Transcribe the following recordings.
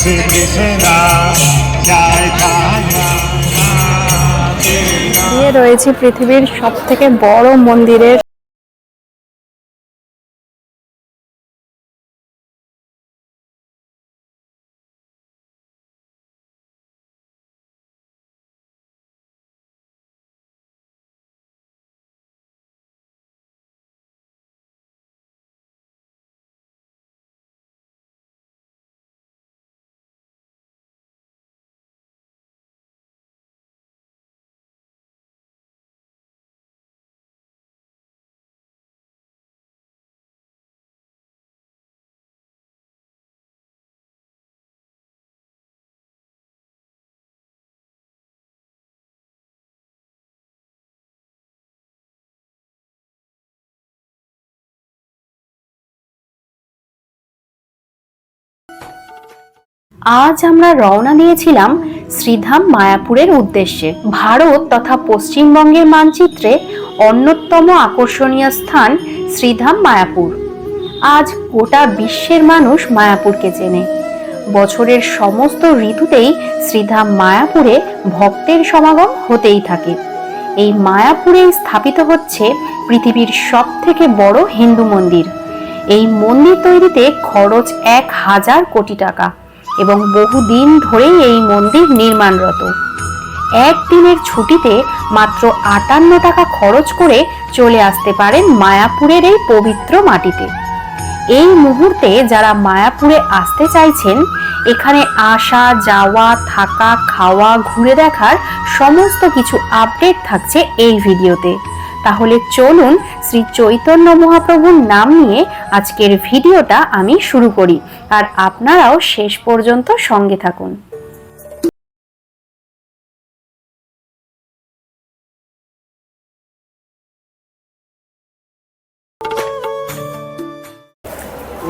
শ্রী রয়েছে পৃথিবীর সব থেকে বড় মন্দিরের আজ আমরা রওনা দিয়েছিলাম শ্রীধাম মায়াপুরের উদ্দেশ্যে। ভারত তথা পশ্চিমবঙ্গের মানচিত্রে অন্যতম আকর্ষণীয় স্থান শ্রীধাম মায়াপুর। আজ গোটা বিশ্বের মানুষ মায়াপুরকে চেনে। বছরের সমস্ত ঋতুতেই শ্রীধাম মায়াপুরে ভক্তের সমাগম হতেই থাকে। এই মায়াপুরে স্থাপিত হচ্ছে পৃথিবীর সব থেকে বড় হিন্দু মন্দির। এই মন্দির তৈরিতে খরচ এক হাজার কোটি টাকা। এবং বহুদিন ধরেই এই মন্দির নির্মাণরত। একদিনের ছুটিতে মাত্র আটান্ন টাকা খরচ করে চলে আসতে পারেন মায়াপুরের এই পবিত্র মাটিতে। এই মুহূর্তে যারা মায়াপুরে আসতে চাইছেন, এখানে আসা, যাওয়া, থাকা, খাওয়া, ঘুরে দেখার সমস্ত কিছু আপডেট থাকছে এই ভিডিওতে। তাহলে চলুন শ্রী চৈতন্য মহাপ্রভুর নাম নিয়ে আজকের ভিডিওটা আমি শুরু করি। আর আপনারাও শেষ পর্যন্ত সঙ্গে থাকুন।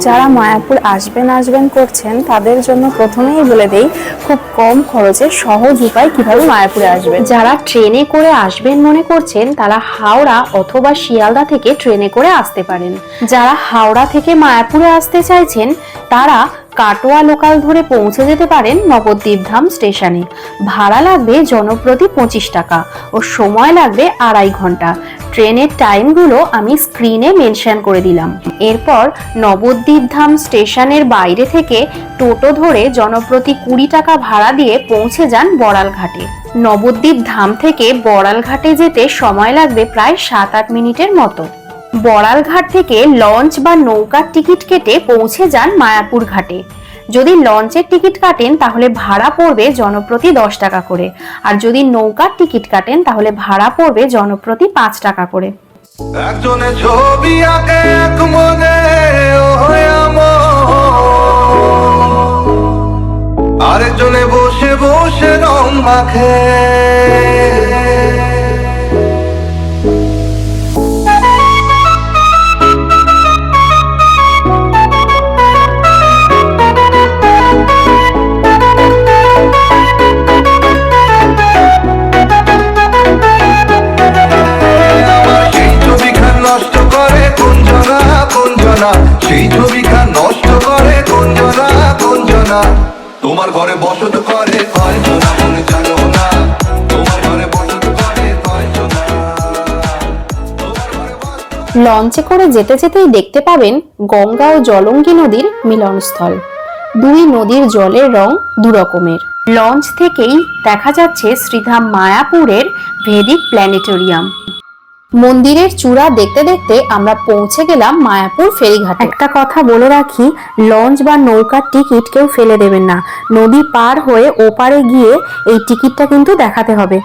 যারা মায়াপুর আসবেন আসবেন করছেন, তাদের জন্য প্রথমেই বলে দেই, খুব কম খরচে সহজ উপায় কীভাবে মায়াপুরে আসবেন। যারা ট্রেনে করে আসবেন মনে করছেন, তারা হাওড়া অথবা শিয়ালদা থেকে ট্রেনে করে আসতে পারেন। যারা হাওড়া থেকে মায়াপুরে আসতে চাইছেন, তারা কাটোয়া লোকাল ধরে পৌঁছে যেতে পারেন নবদ্বীপ ধাম স্টেশনে। ভাড়া লাগবে জনপ্রতি পঁচিশ টাকা ও সময় লাগবে আড়াই ঘণ্টা। ট্রেনের টাইমগুলো আমি স্ক্রিনে মেনশন করে দিলাম। এরপর নবদ্বীপ ধাম স্টেশনের বাইরে থেকে টোটো ধরে জনপ্রতি কুড়ি টাকা ভাড়া দিয়ে পৌঁছে যান বড়ালঘাটে। নবদ্বীপ ধাম থেকে বড়ালঘাটে যেতে সময় লাগবে প্রায় সাত আট মিনিটের মতো। বড়ালঘাট থেকে লঞ্চ বা নৌকার টিকিট কেটে পৌঁছে যান মায়াপুর ঘাটে। যদি লঞ্চের টিকিট কাটেন, তাহলে ভাড়া পড়বে জনপ্রতি দশ টাকা করে। আর যদি নৌকার টিকিট কাটেন, তাহলে ভাড়া পড়বে জনপ্রতি পাঁচ টাকা করে। আরেকজনে বসে বসে রং মাখে। কুঞ্জনা সেই ছবিখান নষ্ট করে কুঞ্জনা কুঞ্জনা তোমার ঘরে বসত করে না। লঞ্চে করে যেতে যেতেই দেখতে পাবেন গঙ্গা ও জলঙ্গি নদীর মিলনস্থল। দুই নদীর জলের রং দুরকমের। লঞ্চ থেকেই দেখা যাচ্ছে শ্রীধাম মায়াপুরের ভেদিক প্ল্যানেটোরিয়াম। মন্দিরের চূড়া দেখতে দেখতে আমরা পৌঁছে গেলাম মায়াপুর ফেরিঘাট। একটা কথা বলে রাখি, লঞ্চ বা নৌকার টিকিট কেউ ফেলে দেবেন না। নদী পার হয়ে ওপারে গিয়ে এই টিকিটটা কিন্তু দেখাতে হবে।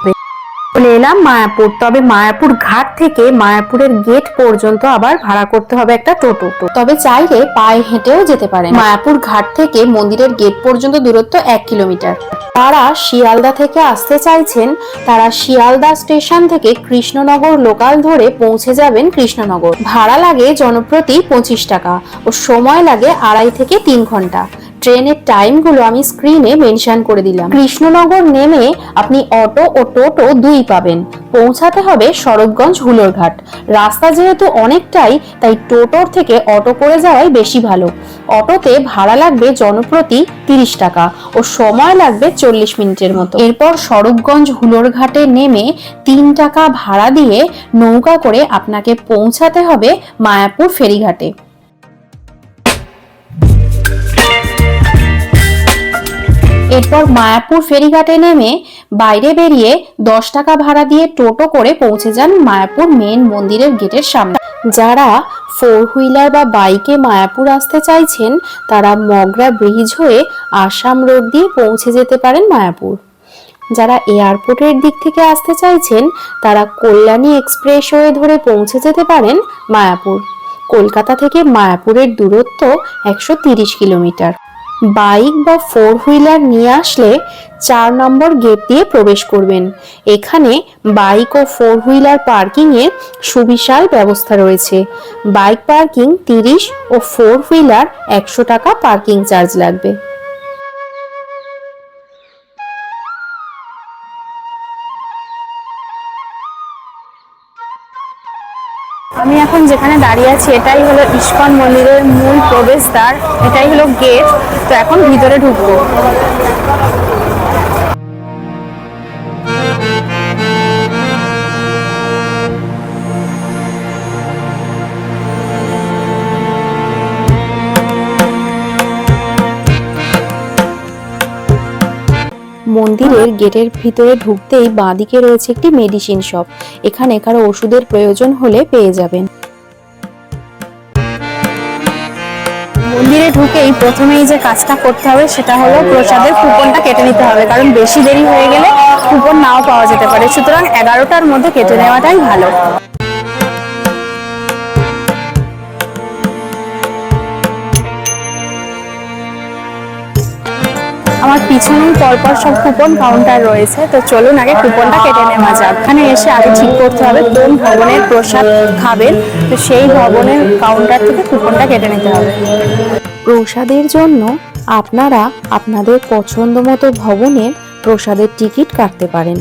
চলে এলাম, মায়াপুর। তবে মায়াপুর ঘাট থেকে মায়াপুরের গেট পর্যন্ত আবার ভাড়া করতে হবে একটা টোটো। তবে চাইলে পায়ে হেঁটেও যেতে পারে মায়াপুর ঘাট থেকে মন্দিরের গেট পর্যন্ত দূরত্ব এক কিলোমিটার। তারা শিয়ালদা থেকে আসতে চাইছেন, তারা শিয়ালদা স্টেশন থেকে কৃষ্ণনগর লোকাল ধরে পৌঁছে যাবেন কৃষ্ণনগর। ভাড়া লাগে জনপ্রতি পঁচিশ টাকা ও সময় লাগে আড়াই থেকে তিন ঘণ্টা। ট্রেনের টাইমগুলো আমি স্ক্রিনে মেনশন করে দিলাম। কৃষ্ণনগর নেমে আপনি অটো ও টোটো দুই পাবেন। পৌঁছাতে হবে সরবগঞ্জ হুলোরঘাট। রাস্তা যেহেতু অনেকটাই, তাই টোটোর থেকে অটো করে যাওয়াই বেশি ভালো। অটোতে ভাড়া লাগবে জনপ্রতি তিরিশ টাকা ও সময় লাগবে চল্লিশ মিনিটের মতো। এরপর স্বরূপগঞ্জ হুলোর ঘাটে নেমে তিন টাকা ভাড়া দিয়ে নৌকা করে আপনাকে পৌঁছাতে হবে মায়াপুর ফেরিঘাটে। এরপর মায়াপুর ফেরিঘাটে নেমে বাইরে বেরিয়ে দশ টাকা ভাড়া দিয়ে টোটো করে পৌঁছে যান মায়াপুর মেন মন্দিরের গেটের সামনে। যারা ফোর হুইলার বা বাইকে মায়াপুর আসতে চাইছেন, তারা মগরা ব্রিজ হয়ে আসাম রোড দিয়ে পৌঁছে যেতে পারেন মায়াপুর। যারা এয়ারপোর্টের দিক থেকে আসতে চাইছেন, তারা কল্যাণী এক্সপ্রেস এক্সপ্রেসওয়ে ধরে পৌঁছে যেতে পারেন মায়াপুর। কলকাতা থেকে মায়াপুরের দূরত্ব একশো কিলোমিটার। বাইক বা ফোর হুইলার নিয়ে আসলে চার নম্বর গেট দিয়ে প্রবেশ করবেন। এখানে বাইক ও ফোর হুইলার পার্কিংয়ের সুবিশাল ব্যবস্থা রয়েছে। বাইক পার্কিং তিরিশ ও ফোর হুইলার একশো টাকা পার্কিং চার্জ লাগবে। আমি এখন যেখানে দাঁড়িয়ে আছি, এটাই হলো ইস্কন মন্দিরের মূল প্রবেশদ্বার, এটাই হলো গেট। তো এখন ভিতরে ঢুকবো। মন্দিরের গেটের ভিতরে ঢুকতেই বাঁদিকে রয়েছে একটি মেডিসিন শপ এখানে কারও ওষুধের প্রয়োজন হলে পেয়ে যাবেন। মন্দিরে ঢুকেই প্রথমেই যে কাজটা করতে হবে সেটা হলো প্রসাদের কুপনটা কেটে নিতে হবে, কারণ বেশি দেরি হয়ে গেলে কুপন নাও পাওয়া যেতে পারে। সুতরাং এগারোটার মধ্যে কেটে নেওয়াটাই ভালো। আমার পিছনেই পরপর সব কুপন কাউন্টার রয়েছে। তো চলুন আগে কুপনটা কেটে নেওয়া যাক। এখানে এসে আগে ঠিক করতে হবে কোন ভবনের প্রসাদ খাবেন। তো সেই ভবনের কাউন্টার থেকে কুপনটা কেটে নিতে হবে। প্রসাদের জন্য আপনারা আপনাদের পছন্দ মতো ভবনের প্রসাদের টিকিট কাটতে পারেন।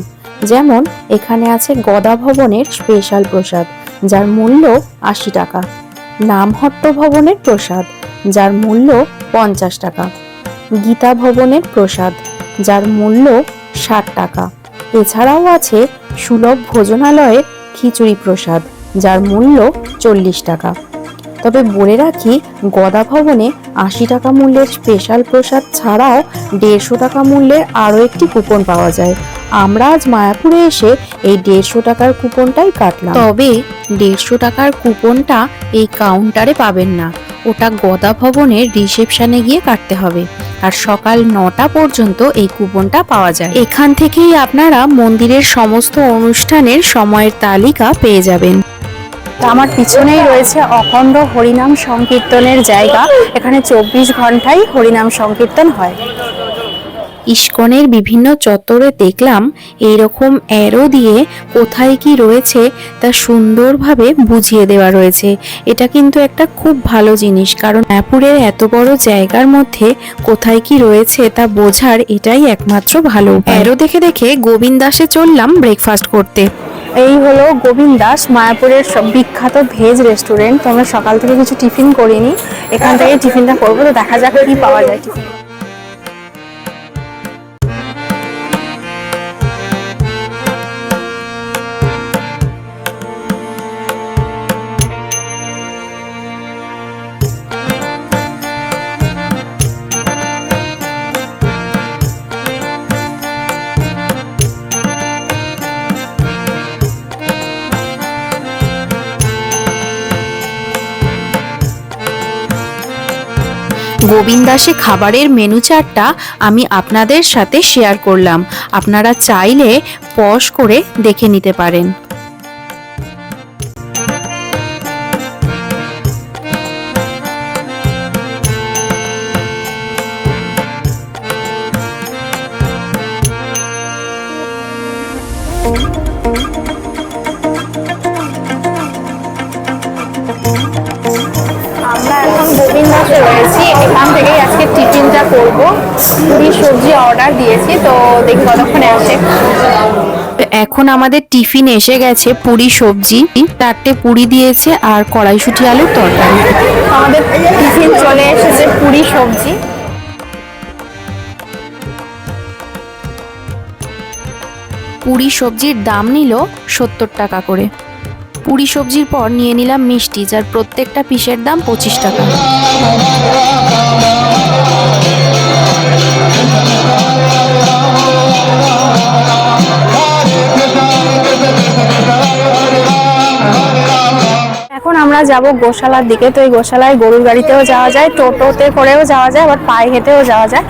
যেমন এখানে আছে গদা ভবনের স্পেশাল প্রসাদ, যার মূল্য আশি টাকা। নামহট্ট ভবনের প্রসাদ, যার মূল্য পঞ্চাশ টাকা। গীতা ভবনের প্রসাদ, যার মূল্য ষাট টাকা। এছাড়াও আছে সুলভ ভোজনালয়ের খিচুড়ি প্রসাদ, যার মূল্য চল্লিশ টাকা। তবে বলে রাখি, গদা ভবনে আশি টাকা মূল্যের স্পেশাল প্রসাদ ছাড়াও দেড়শো টাকা মূল্যের আরও একটি কুপন পাওয়া যায়। আমরা আজ মায়াপুরে এসে এই দেড়শো টাকার কুপনটাই কাটলাম। তবে দেড়শো টাকার কুপনটা এই কাউন্টারে পাবেন না। ওটা গদা ভবনের রিসেপশানে গিয়ে কাটতে হবে। আর সকাল নটা পর্যন্ত এই কুপনটা পাওয়া যায়। এখান থেকেই আপনারা মন্দিরের সমস্ত অনুষ্ঠানের সময়ের তালিকা পেয়ে যাবেন। আমার পিছনেই রয়েছে অখণ্ড হরিনাম সংকীর্তনের জায়গা। এখানে চব্বিশ ঘন্টাই হরিনাম সংকীর্তন হয়। ইস্কনের বিভিন্ন চত্বরে দেখলাম এইরকম অ্যারো দিয়ে কোথায় কি রয়েছে তা সুন্দরভাবে বুঝিয়ে দেওয়া রয়েছে। এটা কিন্তু একটা খুব ভালো জিনিস, কারণ ম্যাপুরের এত বড় জায়গার মধ্যে কোথায় কি রয়েছে তা বোঝার এটাই একমাত্র ভালো অ্যারো দেখে দেখে গোবিন্দ দাসে চললাম ব্রেকফাস্ট করতে। এই হলো গোবিন্দ দাস, মায়াপুরের সব বিখ্যাত ভেজ রেস্টুরেন্ট তো আমরা সকাল থেকে কিছু টিফিন করিনি, এখান থেকে টিফিনটা করব, তো দেখা যাক কি পাওয়া যায়। টিফিন গোবিন্দাসে খাবারের মেনু চার্টটা আমি আপনাদের সাথে শেয়ার করলাম। আপনারা চাইলে পজ করে দেখে নিতে পারেন। এখন আমাদের টিফিন এসে গেছে পুরি সবজি। চারটে পুরি দিয়েছে আর কড়াইশুটি আলুর তরকারি। আমাদের টিফিন চলে এসেছে পুরি সবজি। পুরি সবজির দাম নিল সত্তর টাকা করে। পুরি সবজির পর নিয়ে নিলাম মিষ্টি যার প্রত্যেকটা পিসের দাম পঁচিশ টাকা। এখন আমরা যাব গোশালার দিকে। তো এই গোশালায় গরুর গাড়িতেও যাওয়া যায়, টোটোতে করেও যাওয়া যায়, আবার পায়ে হেঁটেও যাওয়া যায়।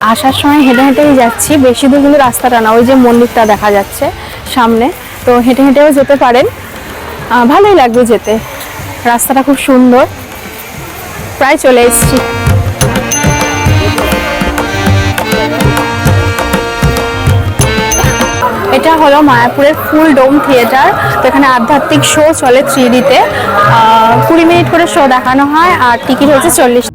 আসার সময় হেঁটে হেঁটেই যাচ্ছি। বেশি দূর কিন্তু রাস্তাটা না, ওই যে মন্দিরটা দেখা যাচ্ছে সামনে। তো হেঁটে হেঁটেও যেতে পারেন। ভালোই লাগবে যেতে। রাস্তাটা খুব সুন্দর। প্রায় চলে এসেছি। এটা হলো মায়াপুরের ফুল ডোম থিয়েটার। তো এখানে আধ্যাত্মিক শো চলে থ্রি ডিতে কুড়ি মিনিট করে শো দেখানো হয়, আর টিকিট হচ্ছে চল্লিশ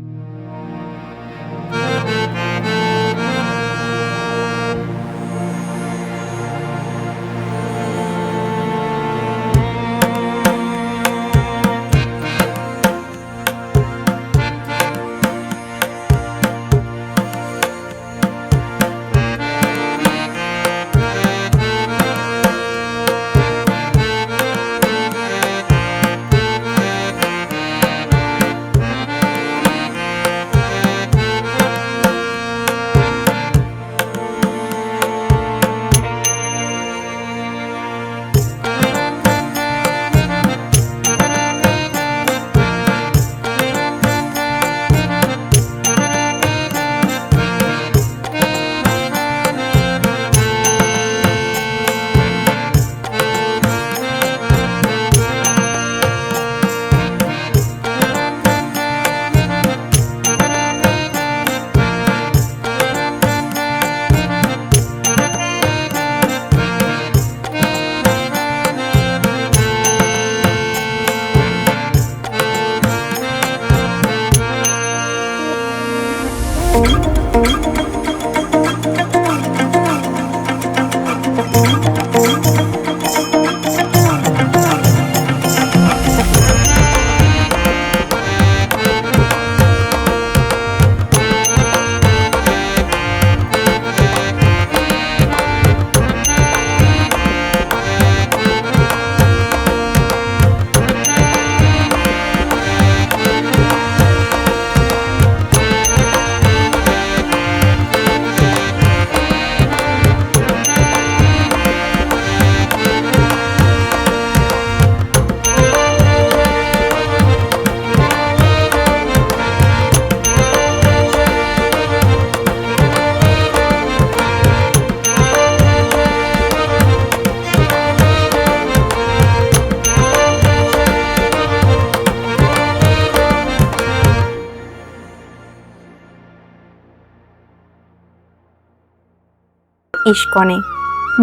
ইস্কনে।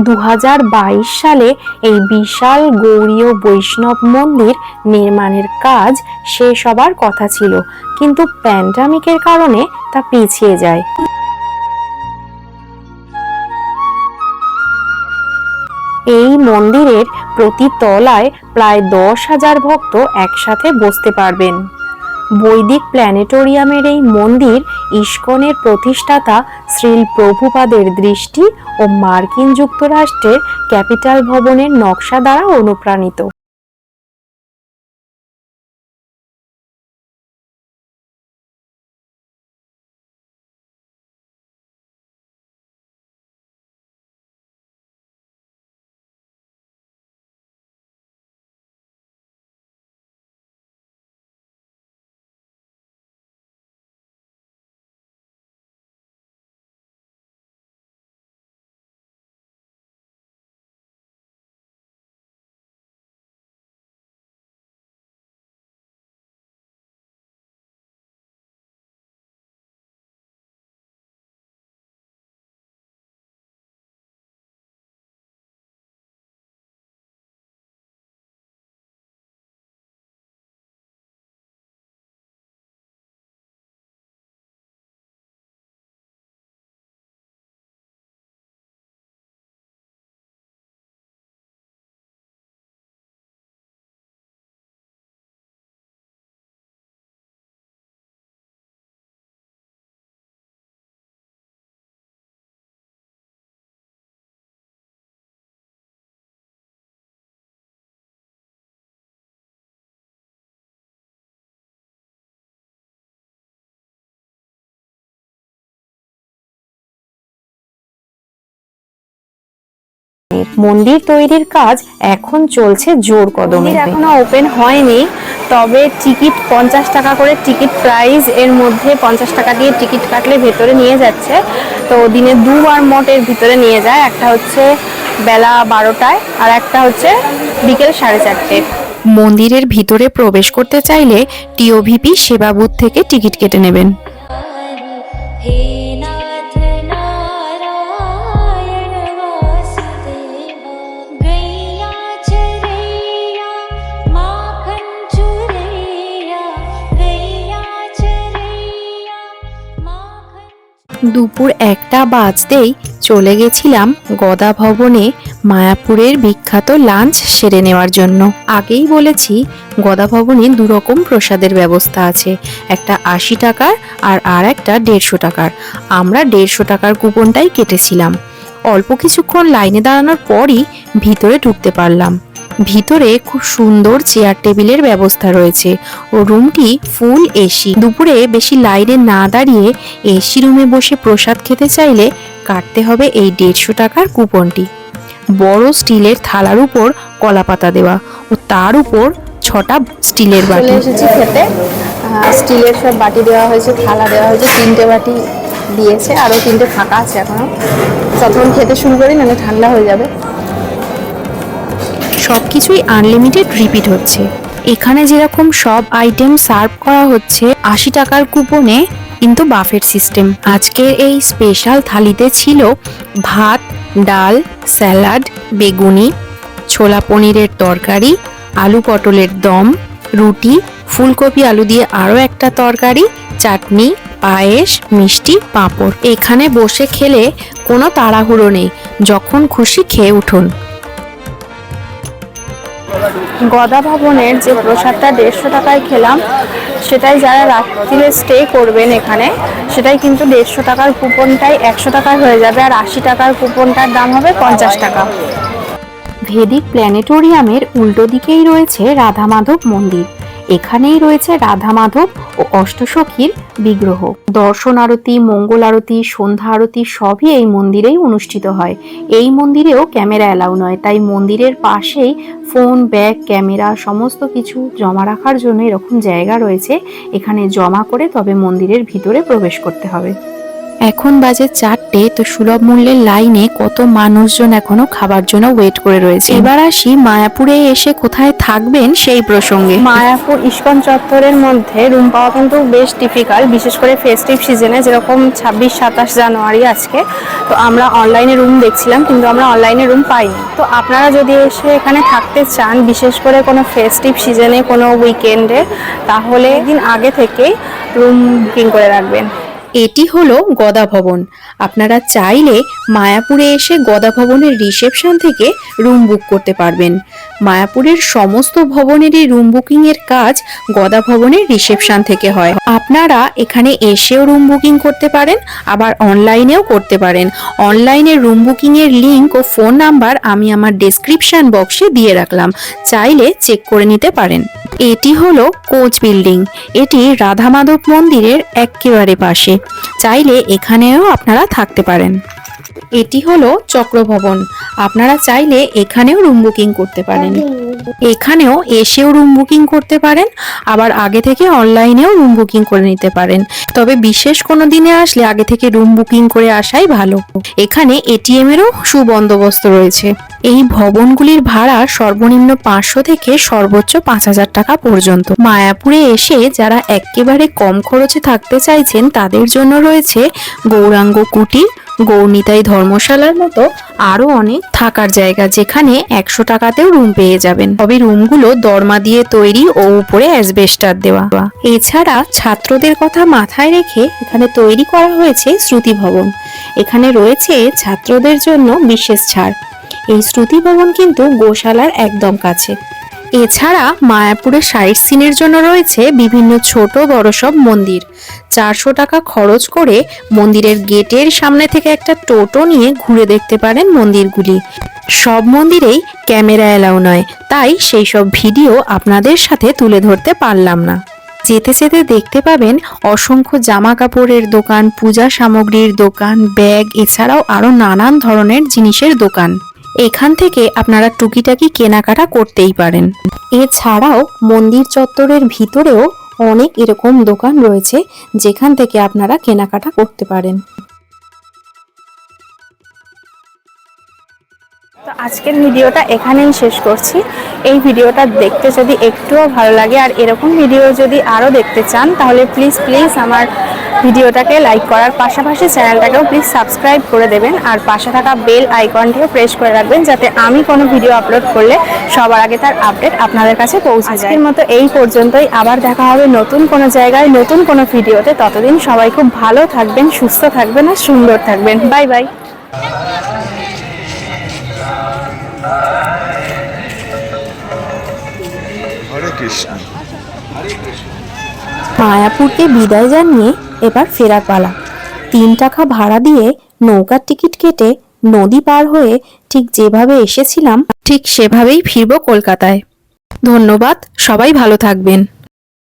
দু সালে এই বিশাল গৌরীয় বৈষ্ণব মন্দির নির্মাণের কাজ শেষ হবার কথা ছিল, কিন্তু প্যান্ডামিকের কারণে তা পিছিয়ে যায়। এই মন্দিরের প্রতি তলায় প্রায় দশ হাজার ভক্ত একসাথে বসতে পারবেন। বৈদিক প্ল্যানেটোরিয়ামের এই মন্দির ইস্কনের প্রতিষ্ঠাতা শ্রীল প্রভুপাদের দৃষ্টি ও মার্কিন যুক্তরাষ্ট্রের ক্যাপিটাল ভবনের নকশা দ্বারা অনুপ্রাণিত। মন্দির তৈরির কাজ এখন চলছে জোর কদমে। এখনও ওপেন হয়নি তবে টিকিট পঞ্চাশ টাকা করে টিকিট প্রাইস এর মধ্যে পঞ্চাশ টাকা দিয়ে টিকিট কাটলে ভেতরে নিয়ে যাচ্ছে। তো দিনে দুবার মোট এর ভিতরে নিয়ে যায় একটা হচ্ছে বেলা বারোটায় আর একটা হচ্ছে বিকেল সাড়ে চারটে। মন্দিরের ভিতরে প্রবেশ করতে চাইলে টিওভিপি সেবা বুথ থেকে টিকিট কেটে নেবেন। দুপুর একটা বাজতেই চলে গেছিলাম গদা ভবনে মায়াপুরের বিখ্যাত লাঞ্চ সেরে নেওয়ার জন্য। আগেই বলেছি, গদা ভবনে দুরকম প্রসাদের ব্যবস্থা আছে। একটা আশি টাকার আর আর একটা দেড়শো টাকার। আমরা দেড়শো টাকার কুপনটাই কেটেছিলাম। অল্প কিছুক্ষণ লাইনে দাঁড়ানোর পরই ভিতরে ঢুকতে পারলাম। ভিতরে খুব সুন্দর চেয়ার টেবিলের ব্যবস্থা রয়েছে। ও রুমটি ফুল এসি দুপুরে বেশি লাইনে না দাঁড়িয়ে এসি রুমে বসে প্রসাদ খেতে চাইলে কাটতে হবে এই দেড়শো টাকার কুপনটি। বড় স্টিলের থালার উপর কলা পাতা দেওয়া ও তার উপর ছটা স্টিলের বাটি। এসেছি খেতে। স্টিলের সব বাটি দেওয়া হয়েছে, থালা দেওয়া হয়েছে, তিনটে বাটি দিয়েছে, আরও তিনটে ফাঁকা আছে এখনও। ততক্ষণ খেতে শুরু করি, নাহলে ঠান্ডা হয়ে যাবে। সব কিছুই আনলিমিটেড রিপিট হচ্ছে। এখানে যেরকম সব আইটেম সার্ভ করা হচ্ছে, আশি টাকার কুপনে কিন্তু বাফেট সিস্টেম আজকের এই স্পেশাল থালিতে ছিল ভাত, ডাল স্যালাড বেগুনি, ছোলা পনিরের তরকারি, আলু পটলের দম, রুটি, ফুলকপি, আলু দিয়ে আরও একটা তরকারি, চাটনি, পায়েস, মিষ্টি, পাঁপড়। এখানে বসে খেলে কোনো তাড়াহুড়ো নেই। যখন খুশি খেয়ে উঠুন। গদা ভবনের যে প্রসাদটা দেড়শো টাকায় খেলাম, সেটাই যারা রাত্রিরে স্টে করবেন এখানে, সেটাই কিন্তু দেড়শো টাকার কুপনটাই একশো টাকায় হয়ে যাবে, আর আশি টাকার কুপনটার দাম হবে পঞ্চাশ টাকা। ভেদিক প্ল্যানেটোরিয়ামের উল্টো দিকেই রয়েছে রাধা মাধব মন্দির। এখানেই রয়েছে রাধা মাধব ও অষ্টসখীর বিগ্রহ। দর্শন আরতি, মঙ্গল আরতি, সন্ধ্যা আরতি সবই এই মন্দিরেই অনুষ্ঠিত হয়। এই মন্দিরেও ক্যামেরা অ্যালাউ নয়, তাই মন্দিরের পাশেই ফোন, ব্যাগ, ক্যামেরা সমস্ত কিছু জমা রাখার জন্য এরকম জায়গা রয়েছে। এখানে জমা করে তবে মন্দিরের ভিতরে প্রবেশ করতে হবে। এখন বাজে চারটে, তো সুলভ মূল্যের লাইনে কত মানুষজন এখনও খাবার জন্য ওয়েট করে রয়েছে? এবার আসি মায়াপুরে এসে কোথায় থাকবেন সেই প্রসঙ্গে। মায়াপুর ইস্কন চত্বরের মধ্যে রুম পাওয়া কিন্তু বেশ ডিফিকাল্ট বিশেষ করে ফেস্টিভ সিজনে যেরকম ছাব্বিশ, সাতাশ জানুয়ারি আজকে। তো আমরা অনলাইনে রুম দেখছিলাম, কিন্তু আমরা অনলাইনে রুম পাইনি। তো আপনারা যদি এসে এখানে থাকতে চান, বিশেষ করে কোনো ফেস্টিভ সিজনে কোনো উইকেন্ডে তাহলে দিন আগে থেকেই রুম বুকিং করে রাখবেন। এটি হলো গদা ভবন। আপনারা চাইলে মায়াপুরে এসে গদা ভবনের রিসেপশন থেকে রুম বুক করতে পারবেন। মায়াপুরের সমস্ত ভবনেরই রুম বুকিং এর কাজ গদা ভবনের রিসেপশন থেকে হয়। আপনারা এখানে এসেও রুম বুকিং করতে পারেন, আবার অনলাইনেও করতে পারেন। অনলাইনে রুম বুকিং এর লিংক ও ফোন নাম্বার আমি আমার ডেসক্রিপশন বক্সে দিয়ে রাখলাম। চাইলে চেক করে নিতে পারেন। এটি হলো কোচ বিল্ডিং। এটি রাধা মাধব মন্দিরের একেবারে পাশে। চাইলে এখানেও আপনারা থাকতে পারেন। এটি হলো চক্রভবন। আপনারা চাইলে এখানেও রুম বুকিং করতে পারেন। এখানেও এসেও রুম বুকিং করতে পারেন, আবার আগে থেকে অনলাইনেও রুম বুকিং করে নিতে পারেন। তবে বিশেষ কোনো দিনে আসলে আগে থেকে রুম বুকিং করে আসাই ভালো। এখানে এটিএম এরও সুবন্দোবস্ত রয়েছে। এই ভবনগুলির ভাড়া সর্বনিম্ন পাঁচশো থেকে সর্বোচ্চ পাঁচ হাজার টাকা পর্যন্ত। মায়াপুরে এসে যারা একেবারে কম খরচে থাকতে চাইছেন, তাদের জন্য রয়েছে গৌরাঙ্গ কুটির গৌরনিতাই ধর্মশালার মতো আরও অনেক থাকার জায়গা যেখানে একশো টাকাতেও রুম পেয়ে যাবেন। তবে রুমগুলো দরমা দিয়ে তৈরি ও উপরে অ্যাসবেস্টার দেওয়া। এছাড়া ছাত্রদের কথা মাথায় রেখে এখানে তৈরি করা হয়েছে শ্রুতি ভবন। এখানে রয়েছে ছাত্রদের জন্য বিশেষ ছাড়। এই শ্রুতি ভবন কিন্তু গোশালার একদম কাছে। এছাড়া মায়াপুরের সাইট সিনের জন্য রয়েছে বিভিন্ন ছোট বড় সব মন্দির। চারশো টাকা খরচ করে মন্দিরের গেটের সামনে থেকে একটা টোটো নিয়ে ঘুরে দেখতে পারেন মন্দিরগুলি। সব মন্দিরেই ক্যামেরা এলাও নয়, তাই সেই সব ভিডিও আপনাদের সাথে তুলে ধরতে পারলাম না। যেতে যেতে দেখতে পাবেন অসংখ্য জামা কাপড়ের দোকান, পূজা সামগ্রীর দোকান, ব্যাগ, এছাড়াও আরও নানান ধরনের জিনিসের দোকান। এখান থেকে আপনারা টুকিটাকি কেনাকাটা করতেই পারেন। এছাড়াও মন্দির চত্বরের ভিতরেও অনেক এরকম দোকান রয়েছে, যেখান থেকে আপনারা কেনাকাটা করতে পারেন। তো আজকের ভিডিওটা এখানেই শেষ করছি। এই ভিডিওটা দেখতে যদি একটুও ভালো লাগে আর এরকম ভিডিও যদি আরও দেখতে চান, তাহলে প্লিজ প্লিজ আমার ভিডিওটাকে লাইক করার পাশাপাশি চ্যানেলটাকেও প্লিজ সাবস্ক্রাইব করে দেবেন। আর পাশে থাকা বেল আইকনটিও প্রেস করে রাখবেন যাতে আমি কোনো ভিডিও আপলোড করলে সবার আগে তার আপডেট আপনাদের কাছে পৌঁছে যায়। মতো এই পর্যন্তই। আবার দেখা হবে নতুন কোনো জায়গায় নতুন কোনো ভিডিওতে। ততদিন সবাই খুব ভালো থাকবেন সুস্থ থাকবেন আর সুন্দর থাকবেন। বাই বাই মায়াপুরকে বিদায় জানিয়ে এবার ফেরার পালা। তিন টাকা ভাড়া দিয়ে নৌকার টিকিট কেটে নদী পার হয়ে ঠিক যেভাবে এসেছিলাম, ঠিক সেভাবেই ফিরব কলকাতায়। ধন্যবাদ, সবাই ভালো থাকবেন।